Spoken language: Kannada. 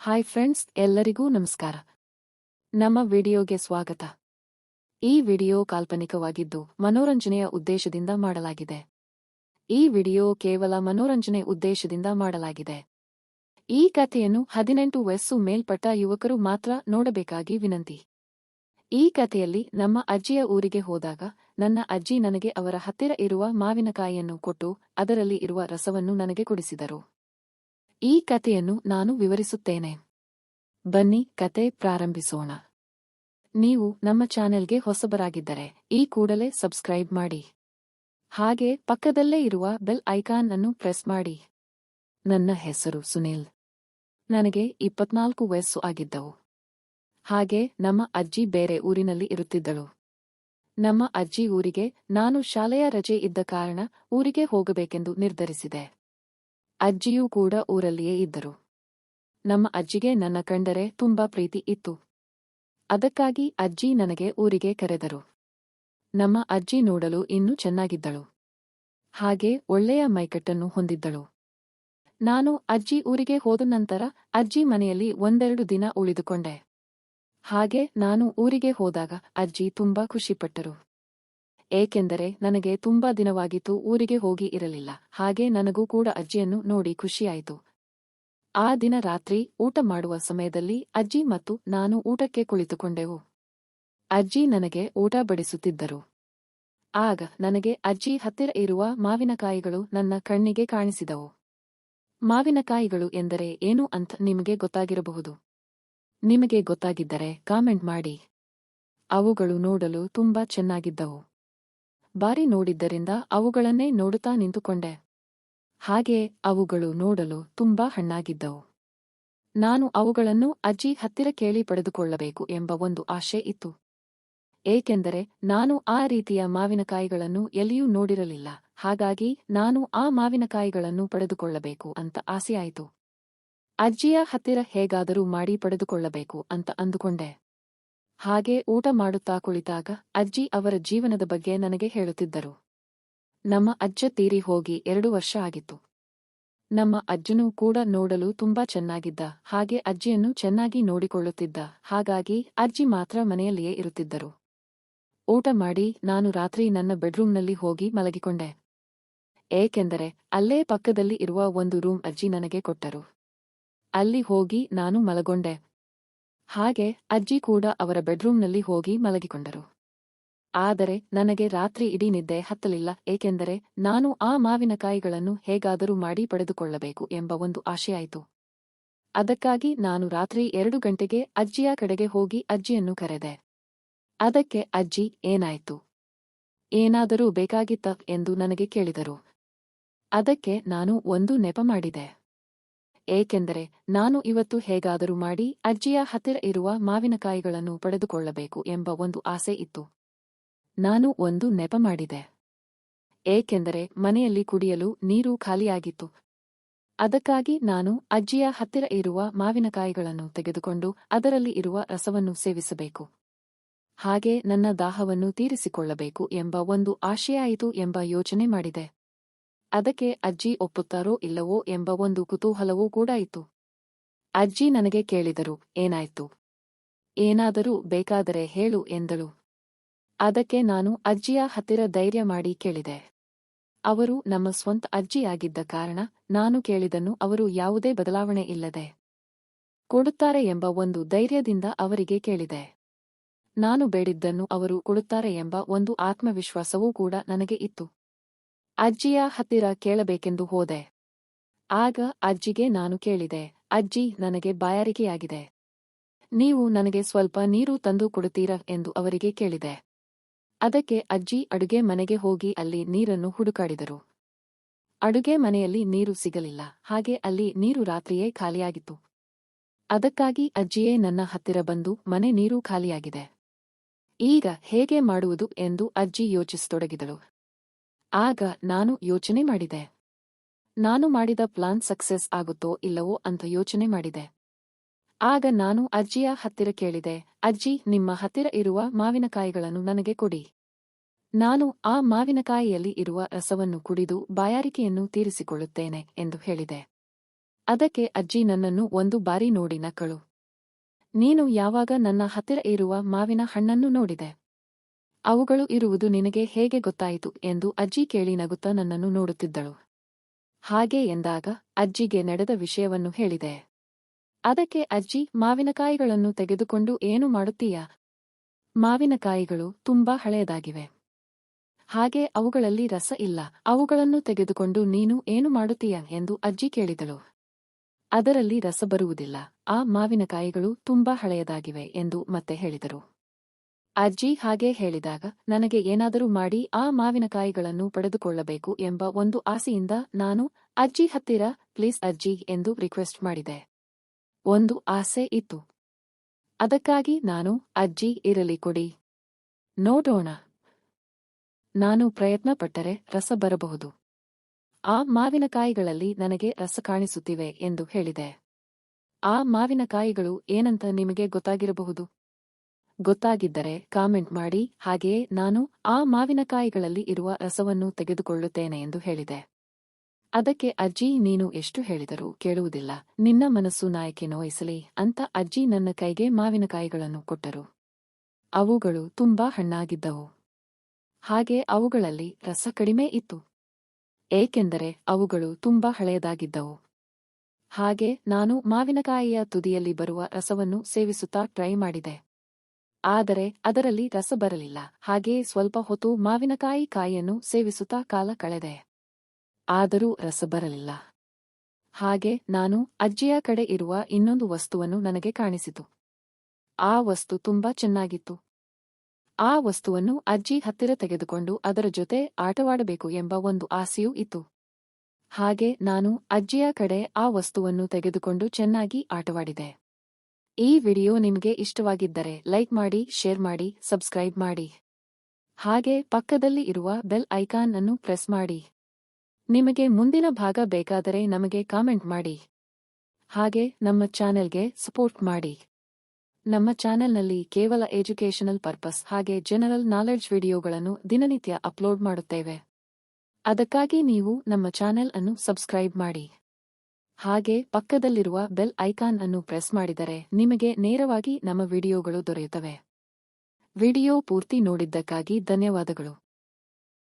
ಹಾಯ್ ಫ್ರೆಂಡ್ಸ್ ಎಲ್ಲರಿಗೂ ನಮಸ್ಕಾರ. ನಮ್ಮ ವಿಡಿಯೋಗೆ ಸ್ವಾಗತ. ಈ ವಿಡಿಯೋ ಕಾಲ್ಪನಿಕವಾಗಿದ್ದು ಮನೋರಂಜನೆಯ ಉದ್ದೇಶದಿಂದ ಮಾಡಲಾಗಿದೆ. ಈ ವಿಡಿಯೋ ಕೇವಲ ಮನೋರಂಜನೆ ಉದ್ದೇಶದಿಂದ ಮಾಡಲಾಗಿದೆ. ಈ ಕಥೆಯನ್ನು ಹದಿನೆಂಟು ವಯಸ್ಸು ಮೇಲ್ಪಟ್ಟ ಯುವಕರು ಮಾತ್ರ ನೋಡಬೇಕಾಗಿ ವಿನಂತಿ. ಈ ಕಥೆಯಲ್ಲಿ ನಮ್ಮ ಅಜ್ಜಿಯ ಊರಿಗೆ ಹೋದಾಗ ನನ್ನ ಅಜ್ಜಿ ನನಗೆ ಅವರ ಹತ್ತಿರ ಇರುವ ಮಾವಿನಕಾಯಿಯನ್ನು ಕೊಟ್ಟು ಅದರಲ್ಲಿ ಇರುವ ರಸವನ್ನು ನನಗೆ ಕುಡಿಸಿದರು. ಈ ಕಥೆಯನ್ನು ನಾನು ವಿವರಿಸುತ್ತೇನೆ. ಬನ್ನಿ ಕತೆ ಪ್ರಾರಂಭಿಸೋಣ. ನೀವು ನಮ್ಮ ಚಾನೆಲ್ಗೆ ಹೊಸಬರಾಗಿದ್ದರೆ ಈ ಕೂಡಲೇ ಸಬ್ಸ್ಕ್ರೈಬ್ ಮಾಡಿ. ಹಾಗೆ ಪಕ್ಕದಲ್ಲೇ ಇರುವ ಬೆಲ್ ಐಕಾನ್ ಅನ್ನು ಪ್ರೆಸ್ ಮಾಡಿ. ನನ್ನ ಹೆಸರು ಸುನೀಲ್. ನನಗೆ ಇಪ್ಪತ್ನಾಲ್ಕು ವಯಸ್ಸು ಆಗಿದ್ದವು. ಹಾಗೆ ನಮ್ಮ ಅಜ್ಜಿ ಬೇರೆ ಊರಿನಲ್ಲಿ ಇರುತ್ತಿದ್ದಳು. ನಮ್ಮ ಅಜ್ಜಿ ಊರಿಗೆ ನಾನು ಶಾಲೆಯ ರಜೆ ಇದ್ದ ಕಾರಣ ಊರಿಗೆ ಹೋಗಬೇಕೆಂದು ನಿರ್ಧರಿಸಿದೆ. ಅಜ್ಜಿಯೂ ಕೂಡ ಊರಲ್ಲಿಯೇ ಇದ್ದರು. ನಮ್ಮ ಅಜ್ಜಿಗೆ ನನ್ನ ಕಂಡರೆ ತುಂಬಾ ಪ್ರೀತಿ ಇತ್ತು. ಅದಕ್ಕಾಗಿ ಅಜ್ಜಿ ನನಗೆ ಊರಿಗೆ ಕರೆದರು. ನಮ್ಮ ಅಜ್ಜಿ ನೋಡಲು ಇನ್ನೂ ಚೆನ್ನಾಗಿದ್ದಳು. ಹಾಗೆ ಒಳ್ಳೆಯ ಮೈಕಟ್ಟನ್ನು ಹೊಂದಿದ್ದಳು. ನಾನು ಅಜ್ಜಿ ಊರಿಗೆ ಹೋದ ನಂತರ ಅಜ್ಜಿ ಮನೆಯಲ್ಲಿ ಒಂದೆರಡು ದಿನ ಉಳಿದುಕೊಂಡೆ. ಹಾಗೆ ನಾನು ಊರಿಗೆ ಹೋದಾಗ ಅಜ್ಜಿ ತುಂಬಾ ಖುಷಿಪಟ್ಟರು. ಏಕೆಂದರೆ ನನಗೆ ತುಂಬಾ ದಿನವಾಗಿತ್ತು, ಊರಿಗೆ ಹೋಗಿ ಇರಲಿಲ್ಲ. ಹಾಗೆ ನನಗೂ ಕೂಡ ಅಜ್ಜಿಯನ್ನು ನೋಡಿ ಖುಷಿಯಾಯಿತು. ಆ ದಿನ ರಾತ್ರಿ ಊಟ ಮಾಡುವ ಸಮಯದಲ್ಲಿ ಅಜ್ಜಿ ಮತ್ತು ನಾನು ಊಟಕ್ಕೆ ಕುಳಿತುಕೊಂಡೆವು. ಅಜ್ಜಿ ನನಗೆ ಊಟ ಬಡಿಸುತ್ತಿದ್ದರು. ಆಗ ನನಗೆ ಅಜ್ಜಿ ಹತ್ತಿರ ಇರುವ ಮಾವಿನಕಾಯಿಗಳು ನನ್ನ ಕಣ್ಣಿಗೆ ಕಾಣಿಸಿದವು. ಮಾವಿನಕಾಯಿಗಳು ಎಂದರೆ ಏನು ಅಂತ ನಿಮಗೆ ಗೊತ್ತಾಗಿರಬಹುದು? ನಿಮಗೆ ಗೊತ್ತಾಗಿದ್ದರೆ ಕಾಮೆಂಟ್ ಮಾಡಿ. ಅವುಗಳು ನೋಡಲು ತುಂಬಾ ಚೆನ್ನಾಗಿದ್ದವು. ಬಾರಿ ನೋಡಿದ್ದರಿಂದ ಅವುಗಳನ್ನೇ ನೋಡುತ್ತಾ ನಿಂತುಕೊಂಡೆ. ಹಾಗೆ ಅವುಗಳು ನೋಡಲು ತುಂಬಾ ಹಣ್ಣಾಗಿದ್ದವು. ನಾನು ಅವುಗಳನ್ನು ಅಜ್ಜಿ ಹತ್ತಿರ ಕೇಳಿ ಪಡೆದುಕೊಳ್ಳಬೇಕು ಎಂಬ ಒಂದು ಆಶೆ ಇತ್ತು. ಏಕೆಂದರೆ ನಾನು ಆ ರೀತಿಯ ಮಾವಿನಕಾಯಿಗಳನ್ನು ಎಲ್ಲಿಯೂ ನೋಡಿರಲಿಲ್ಲ. ಹಾಗಾಗಿ ನಾನು ಆ ಮಾವಿನಕಾಯಿಗಳನ್ನು ಪಡೆದುಕೊಳ್ಳಬೇಕು ಅಂತ ಆಸೆಯಾಯಿತು. ಅಜ್ಜಿಯ ಹತ್ತಿರ ಹೇಗಾದರೂ ಮಾಡಿ ಪಡೆದುಕೊಳ್ಳಬೇಕು ಅಂತ ಅಂದುಕೊಂಡೆ. ಹಾಗೆ ಊಟ ಮಾಡುತ್ತಾ ಕುಳಿತಾಗ ಅಜ್ಜಿ ಅವರ ಜೀವನದ ಬಗ್ಗೆ ನನಗೆ ಹೇಳುತ್ತಿದ್ದರು. ನಮ್ಮ ಅಜ್ಜ ತೀರಿ ಹೋಗಿ ಎರಡು ವರ್ಷ ಆಗಿತ್ತು. ನಮ್ಮ ಅಜ್ಜನೂ ಕೂಡ ನೋಡಲು ತುಂಬಾ ಚೆನ್ನಾಗಿದ್ದ, ಹಾಗೆ ಅಜ್ಜಿಯನ್ನು ಚೆನ್ನಾಗಿ ನೋಡಿಕೊಳ್ಳುತ್ತಿದ್ದ, ಹಾಗಾಗಿ ಅಜ್ಜಿ ಮಾತ್ರ ಮನೆಯಲ್ಲಿಯೇ ಇರುತ್ತಿದ್ದರು. ಊಟ ಮಾಡಿ ನಾನು ರಾತ್ರಿ ನನ್ನ ಬೆಡ್ರೂಮ್ನಲ್ಲಿ ಹೋಗಿ ಮಲಗಿಕೊಂಡೆ. ಏಕೆಂದರೆ ಅಲ್ಲೇ ಪಕ್ಕದಲ್ಲಿ ಇರುವ ಒಂದು ರೂಮ್ ಅಜ್ಜಿ ನನಗೆ ಕೊಟ್ಟರು. ಅಲ್ಲಿ ಹೋಗಿ ನಾನು ಮಲಗೊಂಡೆ ಹಾಗೆ ಅಜ್ಜಿ ಕೂಡ ಅವರ ಬೆಡ್ರೂಮ್ನಲ್ಲಿ ಹೋಗಿ ಮಲಗಿಕೊಂಡರು. ಆದರೆ ನನಗೆ ರಾತ್ರಿ ಇಡೀ ನಿದ್ದೆ ಹತ್ತಲಿಲ್ಲ, ಏಕೆಂದರೆ ನಾನು ಆ ಮಾವಿನಕಾಯಿಗಳನ್ನು ಹೇಗಾದರೂ ಮಾಡಿ ಪಡೆದುಕೊಳ್ಳಬೇಕು ಎಂಬ ಒಂದು ಆಶೆಯಾಯಿತು. ಅದಕ್ಕಾಗಿ ನಾನು ರಾತ್ರಿ ಎರಡು ಗಂಟೆಗೆ ಅಜ್ಜಿಯ ಕಡೆಗೆ ಹೋಗಿ ಅಜ್ಜಿಯನ್ನು ಕರೆದೆ. ಅದಕ್ಕೆ ಅಜ್ಜಿ, ಏನಾಯ್ತು? ಏನಾದರೂ ಬೇಕಾಗಿತ್ತ? ಎಂದು ನನಗೆ ಕೇಳಿದರು. ಅದಕ್ಕೆ ನಾನು ಒಂದು ನೆಪ ಮಾಡಿದೆ. ಏಕೆಂದರೆ ನಾನು ಇವತ್ತು ಹೇಗಾದರೂ ಮಾಡಿ ಅಜ್ಜಿಯ ಹತ್ತಿರ ಇರುವ ಮಾವಿನಕಾಯಿಗಳನ್ನು ಪಡೆದುಕೊಳ್ಳಬೇಕು ಎಂಬ ಒಂದು ಆಸೆ ಇತ್ತು. ನಾನು ಒಂದು ನೆಪ ಮಾಡಿದೆ. ಏಕೆಂದರೆ ಮನೆಯಲ್ಲಿ ಕುಡಿಯಲು ನೀರು ಖಾಲಿಯಾಗಿತ್ತು. ಅದಕ್ಕಾಗಿ ನಾನು ಅಜ್ಜಿಯ ಹತ್ತಿರ ಇರುವ ಮಾವಿನಕಾಯಿಗಳನ್ನು ತೆಗೆದುಕೊಂಡು ಅದರಲ್ಲಿ ಇರುವ ರಸವನ್ನು ಸೇವಿಸಬೇಕು. ಹಾಗೆ ನನ್ನ ದಾಹವನ್ನು ತೀರಿಸಿಕೊಳ್ಳಬೇಕು ಎಂಬ ಒಂದು ಆಶೆಯಾಯಿತು ಎಂಬ ಯೋಚನೆ ಮಾಡಿದೆ. ಅದಕ್ಕೆ ಅಜ್ಜಿ ಒಪ್ಪುತ್ತಾರೋ ಇಲ್ಲವೋ ಎಂಬ ಒಂದು ಕುತೂಹಲವೂ ಕೂಡ ಇತ್ತು. ಅಜ್ಜಿ ನನಗೆ ಕೇಳಿದರು, ಏನಾಯ್ತು? ಏನಾದರೂ ಬೇಕಾದರೆ ಹೇಳು ಎಂದಳು. ಅದಕ್ಕೆ ನಾನು ಅಜ್ಜಿಯ ಹತ್ತಿರ ಧೈರ್ಯ ಮಾಡಿ ಕೇಳಿದೆ. ಅವರು ನಮ್ಮ ಸ್ವಂತ ಅಜ್ಜಿಯಾಗಿದ್ದ ಕಾರಣ ನಾನು ಕೇಳಿದನ್ನು ಅವರು ಯಾವುದೇ ಬದಲಾವಣೆ ಇಲ್ಲದೆ ಕೊಡುತ್ತಾರೆ ಎಂಬ ಒಂದು ಧೈರ್ಯದಿಂದ ಅವರಿಗೆ ಕೇಳಿದೆ. ನಾನು ಬೇಡಿದ್ದನ್ನು ಅವರು ಕೊಡುತ್ತಾರೆ ಎಂಬ ಒಂದು ಆತ್ಮವಿಶ್ವಾಸವೂ ಕೂಡ ನನಗೆ ಇತ್ತು. ಅಜ್ಜಿಯ ಹತ್ತಿರ ಕೇಳಬೇಕೆಂದು ಹೋದೆ. ಆಗ ಅಜ್ಜಿಗೆ ನಾನು ಕೇಳಿದೆ, ಅಜ್ಜಿ, ನನಗೆ ಬಾಯಾರಿಕೆಯಾಗಿದೆ. ನೀವು ನನಗೆ ಸ್ವಲ್ಪ ನೀರು ತಂದು ಕೊಡುತ್ತೀರಾ? ಎಂದು ಅವರಿಗೆ ಕೇಳಿದೆ. ಅದಕ್ಕೆ ಅಜ್ಜಿ ಅಡುಗೆ ಮನೆಗೆ ಹೋಗಿ ಅಲ್ಲಿ ನೀರನ್ನು ಹುಡುಕಾಡಿದರು. ಅಡುಗೆ ಮನೆಯಲ್ಲಿ ನೀರು ಸಿಗಲಿಲ್ಲ, ಹಾಗೆ ಅಲ್ಲಿ ನೀರು ರಾತ್ರಿಯೇ ಖಾಲಿಯಾಗಿತ್ತು. ಅದಕ್ಕಾಗಿ ಅಜ್ಜಿಯೇ ನನ್ನ ಹತ್ತಿರ ಬಂದು ಮನೆ ನೀರು ಖಾಲಿಯಾಗಿದೆ. ಈಗ ಹೇಗೆ ಮಾಡುವುದು ಎಂದು ಅಜ್ಜಿ ಯೋಚಿಸತೊಡಗಿದಳು. ಆಗ ನಾನು ಯೋಚನೆ ಮಾಡಿದೆ. ನಾನು ಮಾಡಿದ ಪ್ಲಾನ್ ಸಕ್ಸೆಸ್ ಆಗುತ್ತೋ ಇಲ್ಲವೋ ಅಂತ ಯೋಚನೆ ಮಾಡಿದೆ. ಆಗ ನಾನು ಅಜ್ಜಿಯ ಹತ್ತಿರ ಕೇಳಿದೆ, ಅಜ್ಜಿ, ನಿಮ್ಮ ಹತ್ತಿರ ಇರುವ ಮಾವಿನಕಾಯಿಗಳನ್ನು ನನಗೆ ಕೊಡಿ. ನಾನು ಆ ಮಾವಿನಕಾಯಿಯಲ್ಲಿ ಇರುವ ರಸವನ್ನು ಕುಡಿದು ಬಾಯಾರಿಕೆಯನ್ನು ತೀರಿಸಿಕೊಳ್ಳುತ್ತೇನೆ ಎಂದು ಹೇಳಿದೆ. ಅದಕ್ಕೆ ಅಜ್ಜಿ ನನ್ನನ್ನು ಒಂದು ಬಾರಿ ನೋಡಿ ನಕ್ಕಳು. ನೀನು ಯಾವಾಗ ನನ್ನ ಹತ್ತಿರ ಇರುವ ಮಾವಿನ ಹಣ್ಣನ್ನು ನೋಡಿದೆ? ಅವುಗಳು ಇರುವುದು ನಿನಗೆ ಹೇಗೆ ಗೊತ್ತಾಯಿತು ಎಂದು ಅಜ್ಜಿ ಕೇಳಿ ನಗುತ್ತಾ ನನ್ನನ್ನು ನೋಡುತ್ತಿದ್ದಳು. ಹಾಗೆ ಎಂದಾಗ ಅಜ್ಜಿಗೆ ನಡೆದ ವಿಷಯವನ್ನು ಹೇಳಿದೆ. ಅದಕ್ಕೆ ಅಜ್ಜಿ, ಮಾವಿನಕಾಯಿಗಳನ್ನು ತೆಗೆದುಕೊಂಡು ಏನು ಮಾಡುತ್ತೀಯಾ? ಮಾವಿನಕಾಯಿಗಳು ತುಂಬಾ ಹಳೆಯದಾಗಿವೆ. ಹಾಗೆ ಅವುಗಳಲ್ಲಿ ರಸ ಇಲ್ಲ. ಅವುಗಳನ್ನು ತೆಗೆದುಕೊಂಡು ನೀನು ಏನು ಮಾಡುತ್ತೀಯ ಎಂದು ಅಜ್ಜಿ ಕೇಳಿದಳು. ಅದರಲ್ಲಿ ರಸ ಬರುವುದಿಲ್ಲ. ಆ ಮಾವಿನಕಾಯಿಗಳು ತುಂಬಾ ಹಳೆಯದಾಗಿವೆ ಎಂದು ಮತ್ತೆ ಹೇಳಿದರು. ಅಜ್ಜಿ ಹಾಗೆ ಹೇಳಿದಾಗ, ನನಗೆ ಏನಾದರೂ ಮಾಡಿ ಆ ಮಾವಿನಕಾಯಿಗಳನ್ನು ಪಡೆದುಕೊಳ್ಳಬೇಕು ಎಂಬ ಒಂದು ಆಸೆಯಿಂದ ನಾನು, ಅಜ್ಜಿ ಹತ್ತಿರ, ಪ್ಲೀಸ್ ಅಜ್ಜಿ ಎಂದು ರಿಕ್ವೆಸ್ಟ್ ಮಾಡಿದೆ. ಒಂದು ಆಸೆ ಇತ್ತು. ಅದಕ್ಕಾಗಿ ನಾನು, ಅಜ್ಜಿ, ಇರಲಿ ಕೊಡಿ. ನೋಡೋಣ. ನಾನು ಪ್ರಯತ್ನ ಪಟ್ಟರೆ ರಸ ಬರಬಹುದು. ಆ ಮಾವಿನಕಾಯಿಗಳಲ್ಲಿ ನನಗೆ ರಸ ಕಾಣಿಸುತ್ತಿವೆ ಎಂದು ಹೇಳಿದೆ. ಆ ಮಾವಿನಕಾಯಿಗಳು ಏನಂತ ನಿಮಗೆ ಗೊತ್ತಾಗಿರಬಹುದು? ಗೊತ್ತಾಗಿದ್ದರೆ ಕಾಮೆಂಟ್ ಮಾಡಿ, ಹಾಗೆಯೇ ನಾನು ಆ ಮಾವಿನಕಾಯಿಗಳಲ್ಲಿ ಇರುವ ರಸವನ್ನು ತೆಗೆದುಕೊಳ್ಳುತ್ತೇನೆ ಎಂದು ಹೇಳಿದೆ. ಅದಕ್ಕೆ ಅಜ್ಜಿ, ನೀನು ಎಷ್ಟು ಹೇಳಿದರೂ ಕೇಳುವುದಿಲ್ಲ. ನಿನ್ನ ಮನಸ್ಸು ನಾಯಕಿ ನೋಯಿಸಲಿ ಅಂತ ಅಜ್ಜಿ ನನ್ನ ಕೈಗೆ ಮಾವಿನಕಾಯಿಗಳನ್ನು ಕೊಟ್ಟರು. ಅವುಗಳು ತುಂಬಾ ಹಣ್ಣಾಗಿದ್ದವು. ಹಾಗೆ ಅವುಗಳಲ್ಲಿ ರಸ ಕಡಿಮೆ ಇತ್ತು. ಏಕೆಂದರೆ ಅವುಗಳು ತುಂಬಾ ಹಳೆಯದಾಗಿದ್ದವು. ಹಾಗೆ ನಾನು ಮಾವಿನಕಾಯಿಯ ತುದಿಯಲ್ಲಿ ಬರುವ ರಸವನ್ನು ಸೇವಿಸುತ್ತಾ ಟ್ರೈ ಮಾಡಿದೆ. ಆದರೆ ಅದರಲ್ಲಿ ರಸ ಬರಲಿಲ್ಲ. ಹಾಗೆಯೇ ಸ್ವಲ್ಪ ಹೊತ್ತು ಮಾವಿನಕಾಯಿ ಕಾಯಿಯನ್ನು ಸೇವಿಸುತ್ತಾ ಕಾಲ ಕಳೆದೆ. ಆದರೂ ರಸ ಬರಲಿಲ್ಲ. ಹಾಗೆ ನಾನು ಅಜ್ಜಿಯ ಕಡೆ ಇರುವ ಇನ್ನೊಂದು ವಸ್ತುವನ್ನು ನನಗೆ ಕಾಣಿಸಿತು. ಆ ವಸ್ತು ತುಂಬಾ ಚೆನ್ನಾಗಿತ್ತು. ಆ ವಸ್ತುವನ್ನು ಅಜ್ಜಿ ಹತ್ತಿರ ತೆಗೆದುಕೊಂಡು ಅದರ ಜೊತೆ ಆಟವಾಡಬೇಕು ಎಂಬ ಒಂದು ಆಸೆಯೂ ಇತ್ತು. ಹಾಗೆ ನಾನು ಅಜ್ಜಿಯ ಕಡೆ ಆ ವಸ್ತುವನ್ನು ತೆಗೆದುಕೊಂಡು ಚೆನ್ನಾಗಿ ಆಟವಾಡಿದೆ. ಈ ವಿಡಿಯೋ ನಿಮಗೆ ಇಷ್ಟವಾಗಿದ್ದರೆ ಲೈಕ್ ಮಾಡಿ, ಶೇರ್ ಮಾಡಿ, ಸಬ್ಸ್ಕ್ರೈಬ್ ಮಾಡಿ. ಹಾಗೆ ಪಕ್ಕದಲ್ಲಿ ಇರುವ ಬೆಲ್ ಐಕಾನ್ ಅನ್ನು ಪ್ರೆಸ್ ಮಾಡಿ. ನಿಮಗೆ ಮುಂದಿನ ಭಾಗ ಬೇಕಾದರೆ ನಮಗೆ ಕಾಮೆಂಟ್ ಮಾಡಿ. ಹಾಗೆ ನಮ್ಮ ಚಾನೆಲ್ಗೆ ಸಪೋರ್ಟ್ ಮಾಡಿ. ನಮ್ಮ ಚಾನೆಲ್ನಲ್ಲಿ ಕೇವಲ ಎಜುಕೇಷನಲ್ ಪರ್ಪಸ್ ಹಾಗೆ ಜನರಲ್ ನಾಲೆಡ್ಜ್ ವಿಡಿಯೋಗಳನ್ನು ದಿನನಿತ್ಯ ಅಪ್ಲೋಡ್ ಮಾಡುತ್ತೇವೆ. ಅದಕ್ಕಾಗಿ ನೀವು ನಮ್ಮ ಚಾನೆಲ್ ಅನ್ನು ಸಬ್ಸ್ಕ್ರೈಬ್ ಮಾಡಿ. ಹಾಗೆ ಪಕ್ಕದಲ್ಲಿರುವ ಬೆಲ್ ಐಕಾನ್ ಅನ್ನು ಪ್ರೆಸ್ ಮಾಡಿದರೆ ನಿಮಗೆ ನೇರವಾಗಿ ನಮ್ಮ ವಿಡಿಯೋಗಳು ದೊರೆಯುತ್ತವೆ. ವಿಡಿಯೋ ಪೂರ್ತಿ ನೋಡಿದ್ದಕ್ಕಾಗಿ ಧನ್ಯವಾದಗಳು.